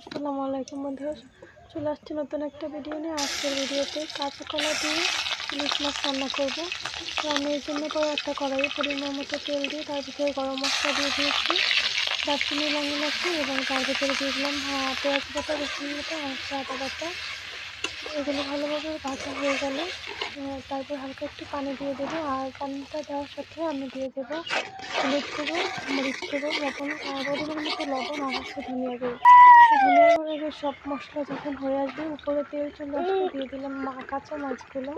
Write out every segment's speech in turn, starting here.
আসসালামু আলাইকুম বন্ধুরা। চলে আসছি নতুন একটা ভিডিও নিয়ে। আজকের ভিডিওতে কাঁচা কলা দিয়ে ইলিশ মাছ রান্না করব। এই জন্য করে একটা কড়াইয়ে পরিমাণ মতো তেল দিয়ে তার ভিতরে গরম মশলা দিয়ে দিয়েছি। দারচিনি লাচ্ছি এবং তার ভিতরে দিয়ে দিলাম পেঁয়াজ বাটা, রসুন বাটা, আর আদা বাটা। এগুলো ভালোভাবে ভাজা হয়ে গেলে তারপর হালকা একটু পানি দিয়ে দেবো। আর পানিটা দেওয়ার সাথে আমি দিয়ে দেবো হলুদ গুঁড়ো, মরিচ গুঁড়ো, লবণ পরিমাণ মতো লবণ, আর হচ্ছে ধনিয়া গুঁড়ো। দিয়ে সব মশলা যখন হয়ে আসবে, উপরে তেল চলে আসবে দিয়ে দিলাম কাঁচা মাছগুলো।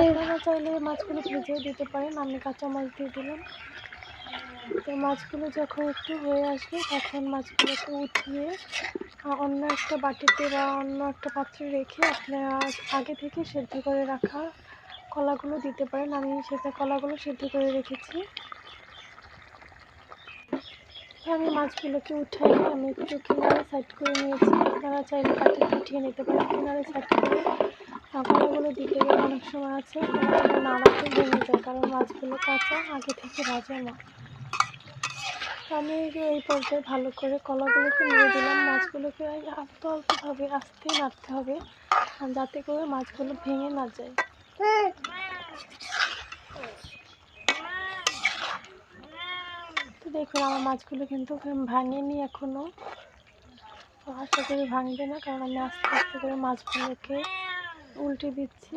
আপনারা চাইলে মাছগুলো ভেজেও দিতে পারেন, আমি কাঁচা মাছ দিয়ে দিলাম। তো মাছগুলো যখন একটু হয়ে আসবে, তখন মাছগুলোকে উঠিয়ে অন্য একটা বাটিতে বা অন্য একটা পাত্রে রেখে আপনারা আগে থেকে সেদ্ধ করে রাখা কলাগুলো দিতে পারেন। আমি সেটা কলাগুলো সেদ্ধ করে রেখেছি। আমি মাছগুলোকে উঠাই আমি একটু কিনারে সাইড করে নিয়েছি। আপনারা চাইলে কাটিতে উঠিয়ে নিতে পারেন কিনারে সাইড করে। আহ, কলাগুলো দিতে গেলে অনেক সময় আছে নাড়াতে ভেঙে যায় কারণ মাছগুলো কাঁচা আগে থেকে ভাজা না আমি এই পর্যায়ে ভালো করে কলাগুলোকে নিয়ে দিলাম মাছগুলোকে আস্তে অল্পভাবে আস্তে নাড়তে হবে যাতে করে মাছগুলো ভেঙে না যায় তো দেখুন, আমার মাছগুলো কিন্তু ভাঙেনি এখনও। তো আশা করি ভাঙবে না, কারণ আমি আস্তে আস্তে করে মাছগুলোকে উল্টে দিচ্ছি।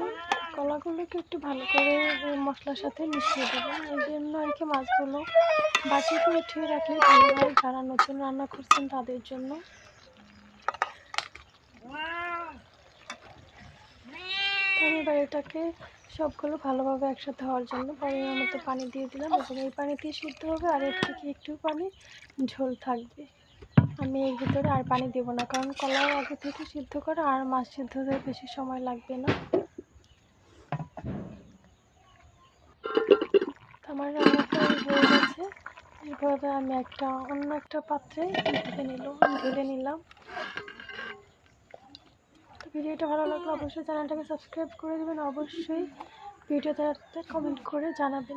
কলাগুলোকে একটু ভালো করে মশলার সাথে মিশিয়ে দেবো। এই জন্য আর কি মাছগুলো বাটিতে উঠিয়ে রাখলে ভালো হয়, যারা নতুন রান্না করছেন তাদের জন্য। এবার এটাকে সবগুলো ভালোভাবে একসাথে হওয়ার জন্য পরিমাণ মতো পানি দিয়ে দিলাম এবং এই পানিতেই সিদ্ধ হবে আর এর থেকে একটু পানি ঝোল থাকবে। আমি এর ভিতরে আর পানি দেবো না, কারণ কলাও আগে থেকে সিদ্ধ করা আর মাছ সিদ্ধ হতে বেশি সময় লাগবে না। আমার রান্নাটা হয়ে গেছে। এরপরে আমি একটা অন্য একটা পাত্রে ঢেলে নিলাম ঢেলে নিলাম। ভিডিওটা ভালো লাগলে অবশ্যই চ্যানেলটাকে সাবস্ক্রাইব করে দেবেন। অবশ্যই ভিডিওতে কমেন্ট করে জানাবেন।